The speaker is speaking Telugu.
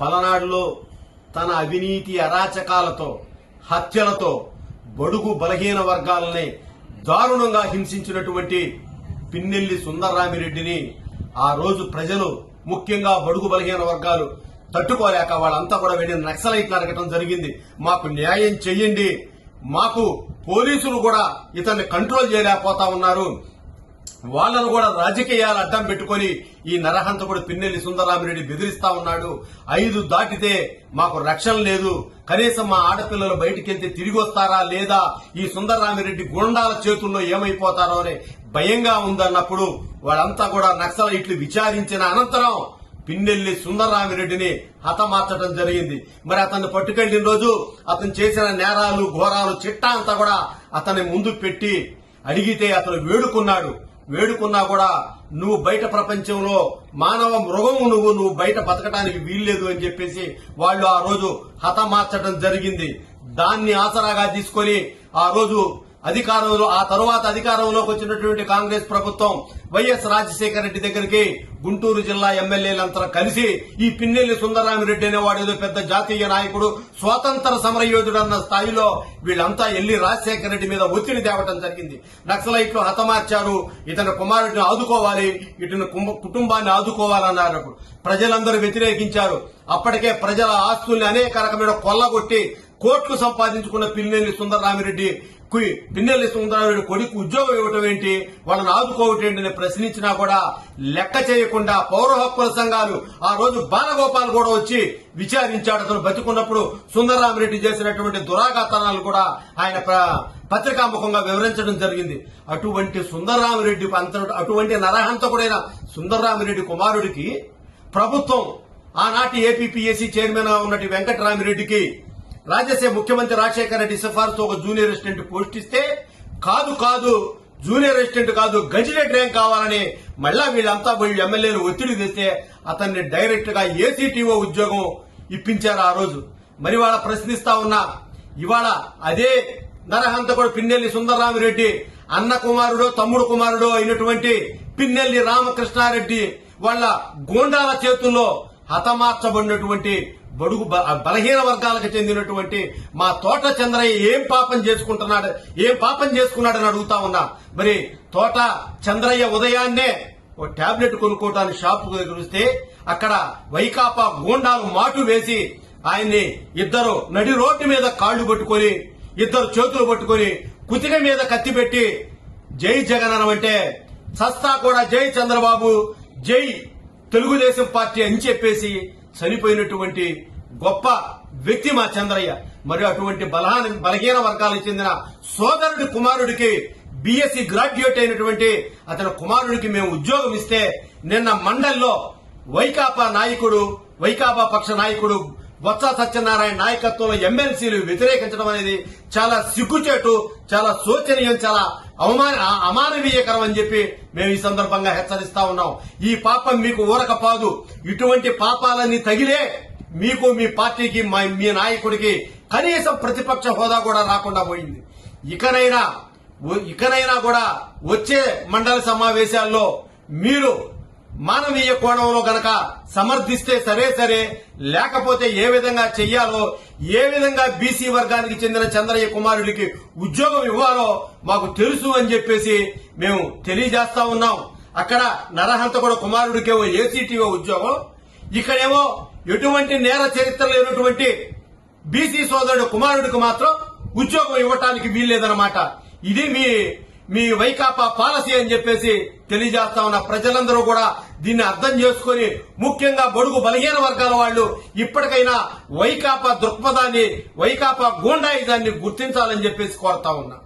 పలనాడులో తన అవినీతి అరాచకాలతో హత్యలతో బడుగు బలహీన వర్గాలని దారుణంగా హింసించినటువంటి పిన్నెల్లి సుందర్రామిరెడ్డిని ఆ రోజు ప్రజలు ముఖ్యంగా బడుగు బలహీన వర్గాలు తట్టుకోలేక వాళ్ళంతా కూడా వెళ్ళి నక్సలైట్లు అడగటం జరిగింది. మాకు న్యాయం చెయ్యండి. మాకు పోలీసులు కూడా ఇతన్ని కంట్రోల్ చేయలేకపోతా ఉన్నారు. వాళ్ళను కూడా రాజకీయాలు అడ్డం పెట్టుకొని ఈ నరహంతకుడు పిన్నెల్లి సుందరామిరెడ్డి బెదిరిస్తా ఉన్నాడు. ఐదు దాటితే మాకు రక్షణ లేదు. కనీసం మా ఆడపిల్లలు బయటికి వెళ్తే తిరిగి వస్తారా లేదా? ఈ సుందరరామిరెడ్డి గుండాల చేతుల్లో ఏమైపోతారో అనే భయంగా ఉందన్నప్పుడు వాళ్ళంతా కూడా నక్సల ఇట్లు విచారించిన అనంతరం పిన్నెల్లి సుందరరామిరెడ్డిని హతమార్చడం జరిగింది. మరి అతన్ని పట్టుకెళ్ళిన రోజు అతను చేసిన నేరాలు ఘోరాలు చిట్టా అంతా కూడా అతన్ని ముందు పెట్టి అడిగితే అతను వేడుకున్నాడు. వేడుకున్నా కూడా నువ్వు బయట ప్రపంచంలో మానవ మృగము నువ్వు నువ్వు బయట బతకడానికి వీల్లేదు అని చెప్పేసి వాళ్ళు ఆ రోజు హతమార్చడం జరిగింది. దాన్ని ఆసరాగా తీసుకొని ఆ రోజు అధికారంలో ఆ తరువాత అధికారంలోకి వచ్చినటువంటి కాంగ్రెస్ ప్రభుత్వం వైఎస్ రాజశేఖర రెడ్డి దగ్గరికి గుంటూరు జిల్లా ఎమ్మెల్యేలంతా కలిసి ఈ పిన్నెల్లి సుందరరామిరెడ్డి అనేవాడు ఏదో పెద్ద జాతీయ నాయకుడు స్వాతంత్ర సమరయోధుడు అన్న స్థాయిలో వీళ్ళంతా ఎల్లి రాజశేఖర రెడ్డి మీద ఒత్తిడి తేవటం జరిగింది. నక్సలైట్లు హతమార్చారు ఇతని కుమారుడిని ఆదుకోవాలి ఇతని కుటుంబాన్ని ఆదుకోవాలన్నారు. అప్పుడు ప్రజలందరూ వ్యతిరేకించారు. అప్పటికే ప్రజల ఆస్తుల్ని అనేక రకమైన కొల్లగొట్టి కోట్లు సంపాదించుకున్న పిన్నెల్లి సుందరరామిరెడ్డి పిన్నెల్లి సుందరరామిరెడ్డి కొడుకు ఉద్యోగం ఇవ్వటం ఏంటి? వాళ్ళని ఆదుకోవటం ఏంటి? ప్రశ్నించినా కూడా లెక్క చేయకుండా పౌర హక్కుల సంఘాలు ఆ రోజు బాలగోపాల్ కూడా వచ్చి విచారించాడు. అతను బతికున్నప్పుడు సుందరరామిరెడ్డి చేసినటువంటి దురాఘాతనాలు కూడా ఆయన పత్రికాముఖంగా వివరించడం జరిగింది. అటువంటి సుందరరామిరెడ్డి అంత అటువంటి నరహంతకుడైన సుందరరామిరెడ్డి కుమారుడికి ప్రభుత్వం ఆనాటి ఏపీపీఎస్సీ చైర్మన్గా ఉన్నటి వెంకటరామిరెడ్డికి రాజశేఖ ముఖ్యమంత్రి రాజశేఖర రెడ్డి సిఫార్సు ఒక జూనియర్ అసిస్టెంట్ పోస్ట్ ఇస్తే కాదు కాదు జూనియర్ అసిస్టెంట్ కాదు గజినెట్ ర్యాంక్ కావాలని మళ్ళా వీళ్ళంతా పోయి ఎమ్మెల్యేలు ఒత్తిడి తెస్తే అతన్ని డైరెక్ట్గా ఏసీటీఓ ఉద్యోగం ఇప్పించారు ఆ రోజు. మరి వాళ్ళ ప్రశ్నిస్తా ఉన్నా ఇవాళ అదే నరహంతకుడు పిన్నెల్లి సుందరరామిరెడ్డి అన్న కుమారుడు తమ్ముడు కుమారుడు అయినటువంటి పిన్నెల్లి రామకృష్ణారెడ్డి వాళ్ళ గోండాల చేతుల్లో హతమార్చబడినటువంటి బడుగు బలహీన వర్గాలకు చెందినటువంటి మా తోట చంద్రయ్య ఏం పాపం చేసుకుంటున్నాడు ఏం పాపం చేసుకున్నాడని అడుగుతా ఉన్నా. మరి తోట చంద్రయ్య ఉదయాన్నే ఓ టాబ్లెట్ కొనుక్కోవటానికి షాప్ దగ్గర వస్తే అక్కడ వైకాపా గోండాలు మాటు వేసి ఆయన్ని ఇద్దరు నడి రోడ్డు మీద కాళ్ళు పట్టుకొని ఇద్దరు చేతులు పట్టుకొని కుతిక మీద కత్తి పెట్టి జై జగన్ అనమంటే సస్తా కూడా జై చంద్రబాబు జై తెలుగుదేశం పార్టీ అని చెప్పేసి చనిపోయినటువంటి గొప్ప వ్యక్తి మా చంద్రయ్య. మరి అటువంటి బలహాన బలహీన వర్గాలకు చెందిన సోదరుడి కుమారుడికి బీఎస్సీ గ్రాడ్యుయేట్ అయినటువంటి అతని కుమారుడికి మేము ఉద్యోగం ఇస్తే నిన్న మండల్లో వైకాపా నాయకుడు వైకాపా పక్ష నాయకుడు బొత్స సత్యనారాయణ నాయకత్వంలో ఎమ్మెల్సీలు వ్యతిరేకించడం అనేది చాలా సిగ్గుచేటు చాలా శోచనీయం చాలా అవమాన అమానవీయకరం అని చెప్పి మేము ఈ సందర్భంగా హెచ్చరిస్తా ఉన్నాం. ఈ పాపం మీకు ఊరక పాదు ఇటువంటి పాపాలన్నీ తగిలే మీకు మీ పార్టీకి మా- మీ నాయకుడికి కనీసం ప్రతిపక్ష హోదా కూడా రాకుండా పోయింది. ఇకనైనా ఇకనైనా కూడా వచ్చే మండలి సమావేశాల్లో మీరు మానవీయ కోణంలో గనక సమర్థిస్తే సరే సరే లేకపోతే ఏ విధంగా చెయ్యాలో ఏ విధంగా బీసీ వర్గానికి చెందిన చంద్రయ్య కుమారుడికి ఉద్యోగం ఇవ్వాలో మాకు తెలుసు అని చెప్పేసి మేము తెలియజేస్తా ఉన్నాం. అక్కడ నరహంతకుడు కుమారుడికేమో ఏసీటీఓ ఉద్యోగం. ఇక్కడేమో ఎటువంటి నేర చరిత్ర లేనటువంటి బీసీ సోదరుడు కుమారుడికి మాత్రం ఉద్యోగం ఇవ్వటానికి వీల్లేదన్నమాట. ఇది మీ మీ వైకాపా పాలసీ అని చెప్పేసి తెలియజేస్తా ఉన్న ప్రజలందరూ కూడా దీన్ని అర్థం చేసుకొని ముఖ్యంగా బడుగు బలహీన వర్గాల వాళ్ళు ఇప్పటికైనా వైకాపా దృక్పథాన్ని వైకాపా గూండాయిజాన్ని గుర్తించాలని చెప్పేసి కోరుతా ఉన్నా.